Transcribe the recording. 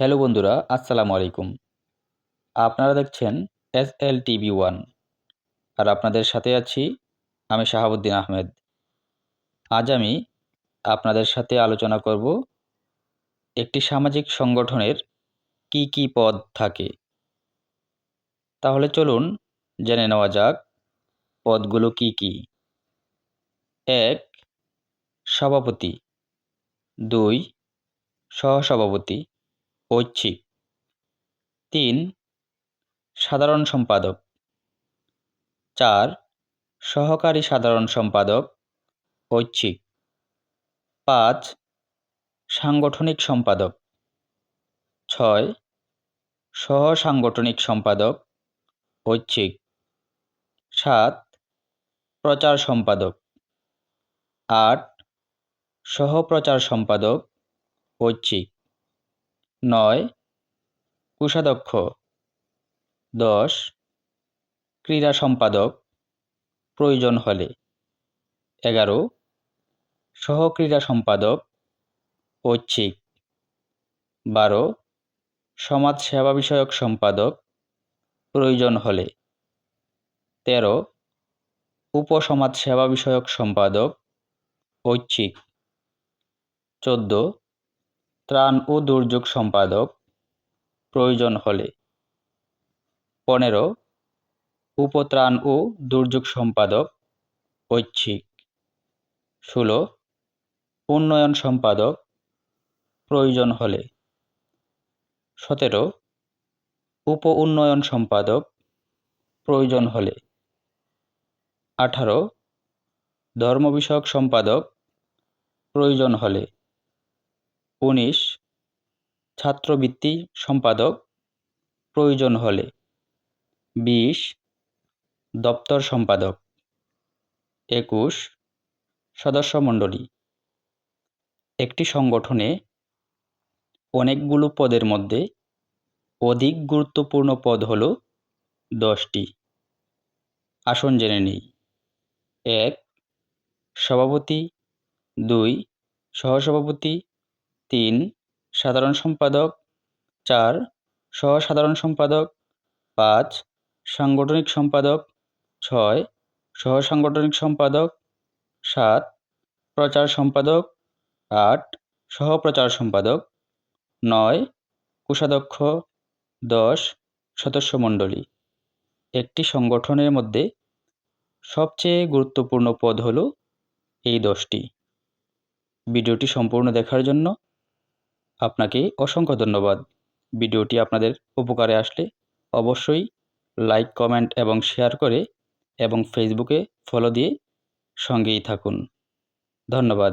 Hello বন্ধুরা, আসসালামু আলাইকুম। আপনারা দেখছেন এস এল টিভি ওয়ান আর আপনাদের সাথে আছি আমি শাহাবুদ্দিন আহমেদ। আজ আমি আপনাদের সাথে আলোচনা করব একটি সামাজিক সংগঠনের কি কি পদ থাকে। তাহলে চলুন জেনে নেওয়া যাক পদগুলো কি কি। এক, সভাপতি। দুই, সহসভাপতি। ঐচ্ছিক তিন, সাধারণ সম্পাদক। চার, সহকারী সাধারণ সম্পাদক ঐচ্ছিক পাঁচ, সাংগঠনিক সম্পাদক। ছয় সহ সাংগঠনিক সম্পাদক ঐচ্ছিক সাত, প্রচার সম্পাদক। আট, সহপ্রচার সম্পাদক ঐচ্ছিক নয়, কোষাধ্যক্ষ। দশ, ক্রীড়া সম্পাদক। প্রয়োজন হলে। এগারো, সহক্রীড়া সম্পাদক। ঐচ্ছিক। বারো সমাজ সেবা বিষয়ক সম্পাদক। প্রয়োজন হলে। তেরো উপসমাজ সেবা বিষয়ক সম্পাদক। ঐচ্ছিক। চোদ্দ ত্রাণ ও দুর্যোগ সম্পাদক প্রয়োজন হলে। পনেরো, উপত্রাণ ও দুর্যোগ সম্পাদক ঐচ্ছিক। ষোলো, উন্নয়ন সম্পাদক প্রয়োজন হলে। সতেরো, উপ উন্নয়ন সম্পাদক প্রয়োজন হলে। আঠারো ধর্ম বিষয়ক সম্পাদক প্রয়োজন হলে। উনিশ ছাত্রবৃত্তি সম্পাদক প্রয়োজন হলে। বিশ দপ্তর সম্পাদক। একুশ সদস্যমণ্ডলী একটি সংগঠনে অনেকগুলো পদের মধ্যে অধিক গুরুত্বপূর্ণ পদ হল দশটি। আসন জেনে নিই। এক সভাপতি, দুই সহসভাপতি তিন, সাধারণ সম্পাদক। চার সহ সাধারণ সম্পাদক। পাঁচ, সাংগঠনিক সম্পাদক। ছয় সহ সাংগঠনিক সম্পাদক। সাত, প্রচার সম্পাদক। আট, সহপ্রচার সম্পাদক। নয়, কোষাধ্যক্ষ। দশ, সদস্যমণ্ডলী। একটি সংগঠনের মধ্যে সবচেয়ে গুরুত্বপূর্ণ পদ হল এই দশটি। ভিডিওটি সম্পূর্ণ দেখার জন্য আপনাকে অসংখ্য ধন্যবাদ। ভিডিওটি আপনাদের উপকারে আসলে অবশ্যই লাইক কমেন্ট এবং শেয়ার করে এবং ফেসবুকে ফলো দিয়ে সঙ্গেই থাকুন। ধন্যবাদ।